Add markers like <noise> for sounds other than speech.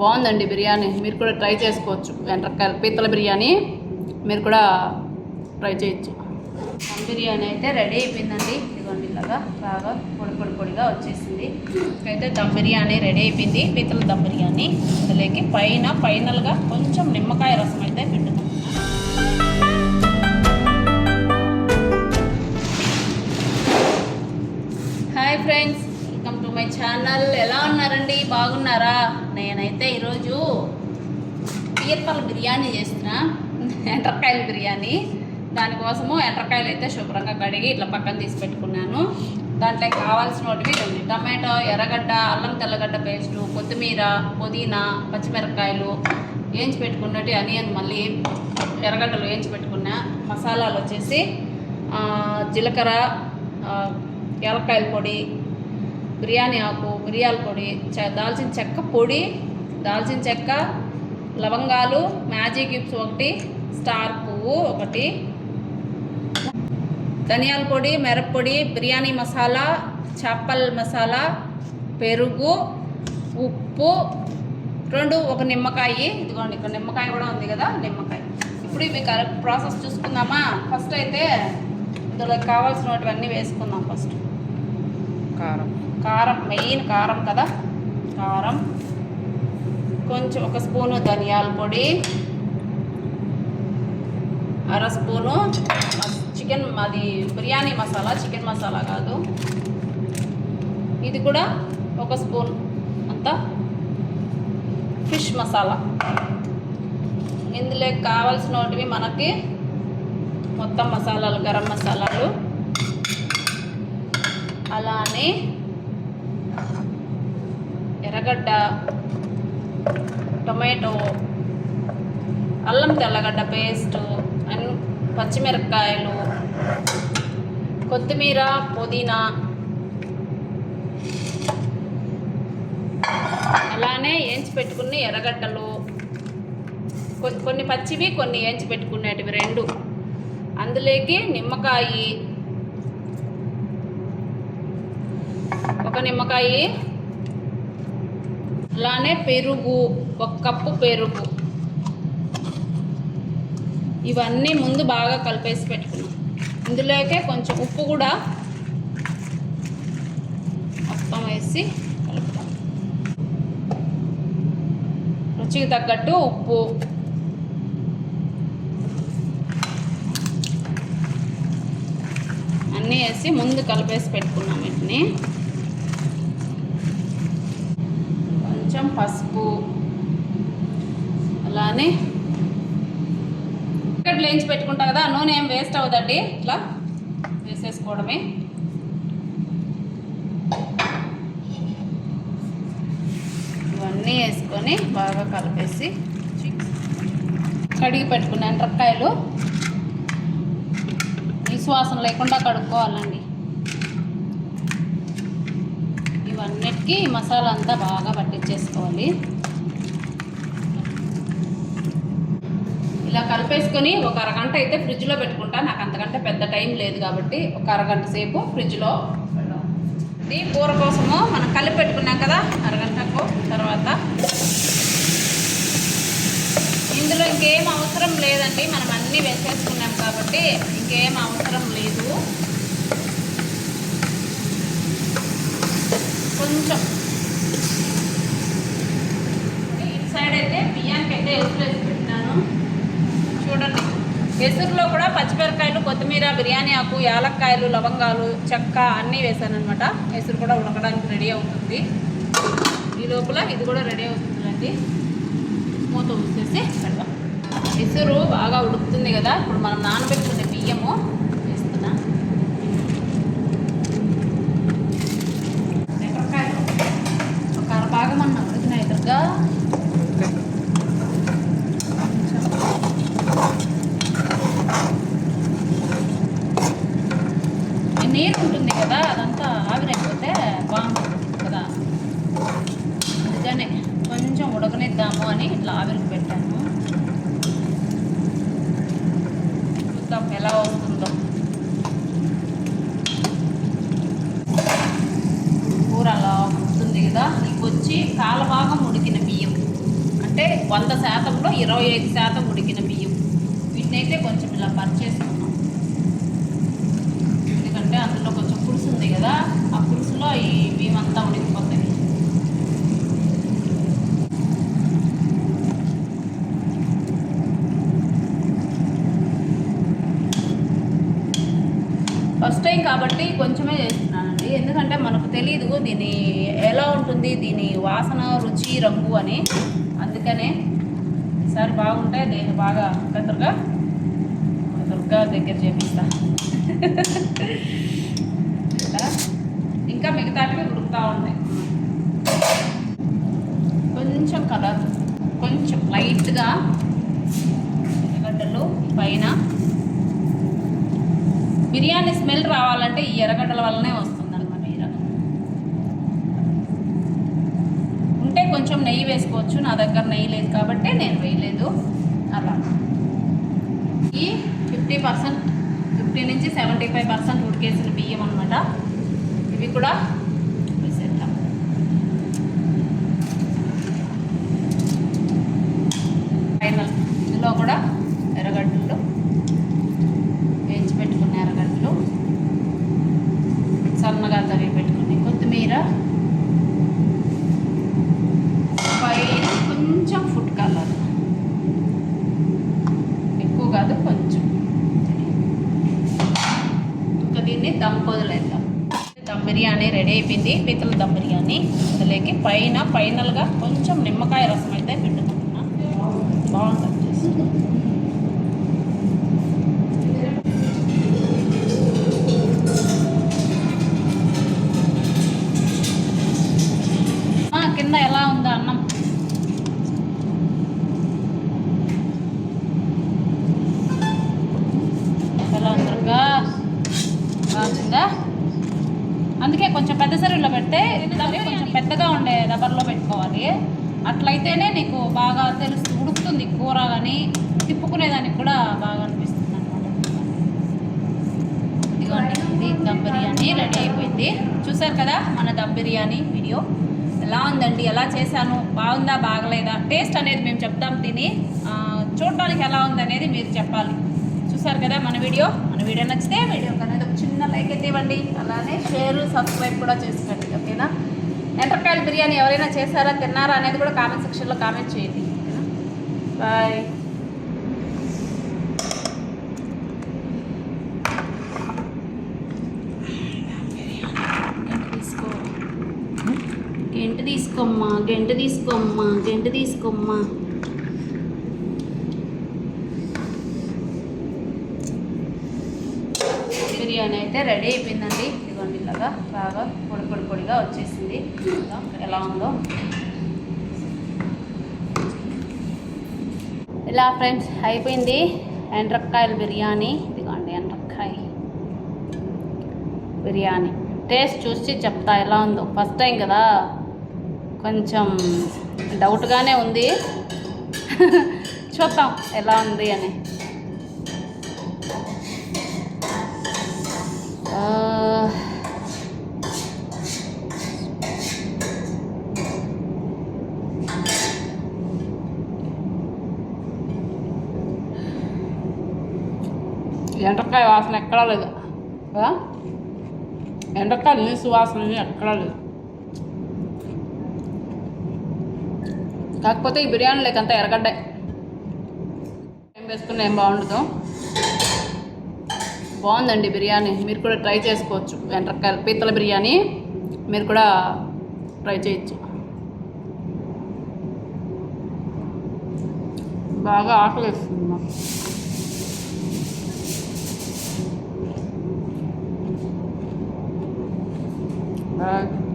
బాగుందండి బిర్యానీ. మీరు కూడా ట్రై చేసుకోవచ్చు. ఎండ్రకాయల పీతల బిర్యానీ మీరు కూడా ట్రై చేయొచ్చు. దమ్ బిర్యానీ అయితే రెడీ అయిపోయిందండి. ఇదిగోండి ఇలాగా బాగా పొడి పొడి పొడిగా వచ్చేసింది. అయితే దమ్ బిర్యానీ రెడీ అయిపోయింది. పీతల దమ్ బిర్యానీ. అందులోకి పైన ఫైనల్గా కొంచెం అయితే ఈరోజు పీర్పల బిర్యానీ చేసిన ఎండ్రకాయల బిర్యానీ. దానికోసము ఎండ్రకాయలు అయితే శుభ్రంగా కడిగి ఇట్లా పక్కన తీసి పెట్టుకున్నాను. దాంట్లో కావాల్సినవి ఉంది టమాటో ఎర్రగడ్డ అల్లం తెల్లగడ్డ పేస్టు కొత్తిమీర పుదీనా పచ్చిమిరపకాయలు వేయించి పెట్టుకున్నట్టు అనియన్ మళ్ళీ ఎర్రగడ్డలు వేయించి పెట్టుకున్నా. మసాలాలు వచ్చేసి జీలకర్ర ఆ, పొడి బిర్యానీ ఆకు మిరియాల పొడి చ దాల్చిన చెక్క పొడి దాల్చిన చెక్క లవంగాలు మ్యాజీ క్యూబ్స్ ఒకటి స్టార్ పువ్వు ఒకటి. ధనియాల పొడి మిరప్పొడి బిర్యానీ మసాలా చేపల్ మసాలా పెరుగు ఉప్పు. రెండు ఒక నిమ్మకాయ. ఇదిగోండి ఇక్కడ నిమ్మకాయ కూడా ఉంది కదా నిమ్మకాయ. ఇప్పుడు కరెక్ట్ ప్రాసెస్ చూసుకుందామా? ఫస్ట్ అయితే ఇందులో కావాల్సినవన్నీ వేసుకుందాం ఫస్ట్. కారం. కారం మెయిన్ కారం కదా. కారం. కొంచెం ఒక స్పూను ధనియాల పొడి అర స్పూను చికెన్ అది బిర్యానీ మసాలా చికెన్ మసాలా కాదు. ఇది కూడా ఒక స్పూన్ అంతా ఫిష్ మసాలా. ఇందులో కావాల్సినవి మనకి మొత్తం మసాలాలు గరం మసాలాలు అలానే ఎర్రగడ్డ టొమాటో అల్లం తెల్లగడ్డ పేస్టు అండ్ పచ్చిమిరపకాయలు కొత్తిమీర పుదీనా. అలానే ఏంచి పెట్టుకున్న ఎర్రగడ్డలు. కొన్ని పచ్చివి కొన్ని ఏంచి పెట్టుకునేటివి రెండు. అందులోకి నిమ్మకాయ. ఒక నిమ్మకాయ అలానే పెరుగు ఒక కప్పు పెరుగు. ఇవన్నీ ముందు బాగా కలిపేసి పెట్టుకున్నాం. ఇందులోకే కొంచెం ఉప్పు కూడా మొత్తం వేసి కలుపుతాం. రుచికి తగ్గట్టు ఉప్పు. అన్నీ వేసి ముందు కలిపేసి పెట్టుకున్నాం వీటిని. కొంచెం పసుపు. అలానే ఇక్కడ లేంచి పెట్టుకుంటా కదా నూనె ఏం వేస్ట్ అవ్వదండి. ఇట్లా వేసేసుకోవడమే. ఇవన్నీ వేసుకొని బాగా కలిపేసి కడిగి పెట్టుకున్న ఎండ్రకాయలు విశ్వాసం లేకుండా కడుక్కోవాలండి. అన్నిటికీ మసాలా అంతా బాగా పట్టించేసుకోవాలి. ఇలా కలిపేసుకొని ఒక అరగంట అయితే ఫ్రిడ్జ్లో పెట్టుకుంటా. నాకు అంతకంటే పెద్ద టైం లేదు కాబట్టి ఒక అరగంట సేపు ఫ్రిడ్జ్లో ఇది కూర కోసము మనం కలిపి పెట్టుకున్నాం కదా అరగంటకు తర్వాత. ఇందులో ఇంకేం అవసరం లేదండి. మనం అన్నీ వేసేసుకున్నాం కాబట్టి ఇంకేం అవసరం లేదు. కొంచెం. ఇటు సైడ్ అయితే బియ్యానికి అయితే ఎసురు వేసి పెట్టినాను. చూడండి. ఎసురులో కూడా పచ్చిమిరపకాయలు కొత్తిమీర బిర్యానీ ఆకు యాలక్కాయలు లవంగాలు చెక్క అన్నీ వేసాను అనమాట ఎసురు కూడా ఉడకడానికి రెడీ అవుతుంది. ఈ లోపల ఇది కూడా రెడీ అవుతుందండి. మూత మూసేసి పెడదాం. ఎసురు బాగా ఉడుకుతుంది కదా. ఇప్పుడు మనం నానబెట్టుకునే బియ్యము అన్న ఉడికినాయి నీరు ఉంటుంది కదా అదంతా ఆవిరైపోతే బాగుంటుంది కదా. అందుకనే కొంచెం ఉడకనిద్దాము అని ఇట్లా ఆవిరికి పెట్టాను. చూద్దాం ఎలా అవుతుంది కూర అలా ఉంటుంది కదా ఇవి వచ్చి కాల భాగం ఉడికిన బియ్యం వంద శాతంలో ఇరవై ఐదు శాతం ఉడికిన బియ్యం. వీటినైతే కొంచెం ఇలా పరిచేసుకున్నాం ఎందుకంటే అందులో కొంచెం పులుసు ఉంది కదా ఆ పులుసులో ఈ బియ్యం అంతా ఉడికిపోతుంది ఫస్ట్ టైం కాబట్టి కొంచెమే చేస్తున్నానండి. ఎందుకంటే మనకు తెలియదు దీని ఎలా ఉంటుంది దీని వాసన రుచి రంగు అని. అందుకనే ఈసారి బాగుంటే దేని బాగా దుర్గా దుర్గా దగ్గర చేపిస్తా. ఇంకా మిగతాటివి ఉడుకుతూ ఉంటాయి. కొంచెం కలర్ కొంచెం లైట్గా ఎర్రగడ్డలు పైన. బిర్యానీ స్మెల్ రావాలంటే ఈ ఎర్రగడ్డల వల్లనే వస్తుంది అనమాట ఈ రకం ఉంటే కొంచెం నెయ్యి వేసుకోవచ్చు. నా దగ్గర నెయ్యి లేదు కాబట్టి నేను వేయలేదు. అలా. ఈ ఫిఫ్టీ పర్సెంట్ ఫిఫ్టీ నుంచి సెవెంటీ ఫైవ్ పర్సెంట్ ఉడికేసిన బియ్యం అనమాట ఇవి కూడా వేసేద్దాం ఫైనల్ ఇందులో కూడా ఎర్రగడ్డలు వేయించి పెట్టుకున్న ఎర్రగడ్డలు సన్నగా తరిగి పెట్టుకుని కొత్తిమీర పైన కొంచెం ఫుడ్ కలర్ ఎక్కువ కాదు కొంచెం ఇంకా దీన్ని దమ్ వదిలేద్దాం దమ్ బిర్యానీ రెడీ అయిపోయింది పీతల దమ్ బిర్యానీ. అందులోకి పైన ఫైనల్గా కొంచెం నిమ్మకాయ రసం అయితే పిండుకుంటున్నా బాగుంటుంది. కింద ఎలా ఉందో అన్నం? ఎలా ఉందరుగా బాగుందా? అందుకే కొంచెం పెద్ద సరువులో పెడితే దాన్ని కొంచెం పెద్దగా ఉండే రబ్బర్లో పెట్టుకోవాలి. అట్లయితేనే నీకు బాగా తెలుసు ఉడుకుతుంది కూర కానీ తిప్పుకునేదానికి కూడా బాగా అనిపిస్తుంది అనమాట ఇదిగోండి ఇది దమ్ బిర్యానీ రెడీ అయిపోయింది. చూసారు కదా మన దమ్ బిర్యానీ వీడియో? ఎలా ఉందండి? ఎలా చేశాను? బాగుందా? బాగలేదా? టేస్ట్ అనేది మేము చెప్తాం తిని చూడటానికి చూడడానికి ఎలా ఉంది అనేది మీరు చెప్పాలి. చూశారు కదా మన వీడియో? మన వీడియో నచ్చితే వీడియో అనేది ఒక చిన్న లైక్ అయితే ఇవ్వండి. అలానే షేర్ సబ్స్క్రైబ్ కూడా చేసుకోండి ఓకేనా? ఎంటర్కాయల బిర్యానీ ఎవరైనా చేశారా తిన్నారా అనేది కూడా కామెంట్ సెక్షన్లో కామెంట్ చేయండి బాయ్ తీసుకో. తీసుకోమ్మా గెంట తీసుకోమ్మా గెంట తీసుకోమ్మా. బిర్యానీ అయితే రెడీ అయిపోయిందండి. ఇదిగోండి ఇలాగా బాగా పొడి పొడి పొడిగా వచ్చేసింది. చూద్దాం ఎలా ఉందో. ఇలా ఫ్రెండ్స్ అయిపోయింది ఎండ్రక్కాయల బిర్యానీ. ఇదిగోండి ఎండ్రక్కాయ బిర్యానీ. టేస్ట్ చూసి చెప్తా ఎలా ఉందో. ఫస్ట్ టైం కదా. కొంచెం డౌట్గానే ఉంది. <laughs> చూద్దాం ఎలా ఉంది అని ఆ, ఎండకాయ వాసన ఎక్కడా లేదు. కదా? ఎండకాయ నీసు వాసన ఎక్కడా లేదు. కాకపోతే ఈ బిర్యానీ లేకంతా ఎరగడ్డ ఏం వేసుకున్నా ఏం బాగుండదు. బాగుందండి బిర్యానీ. మీరు కూడా ట్రై చేసుకోవచ్చు. ఎండ్రకాయల పీతల బిర్యానీ మీరు కూడా ట్రై చేయొచ్చు. బాగా ఆకలి వేస్తుంది 哎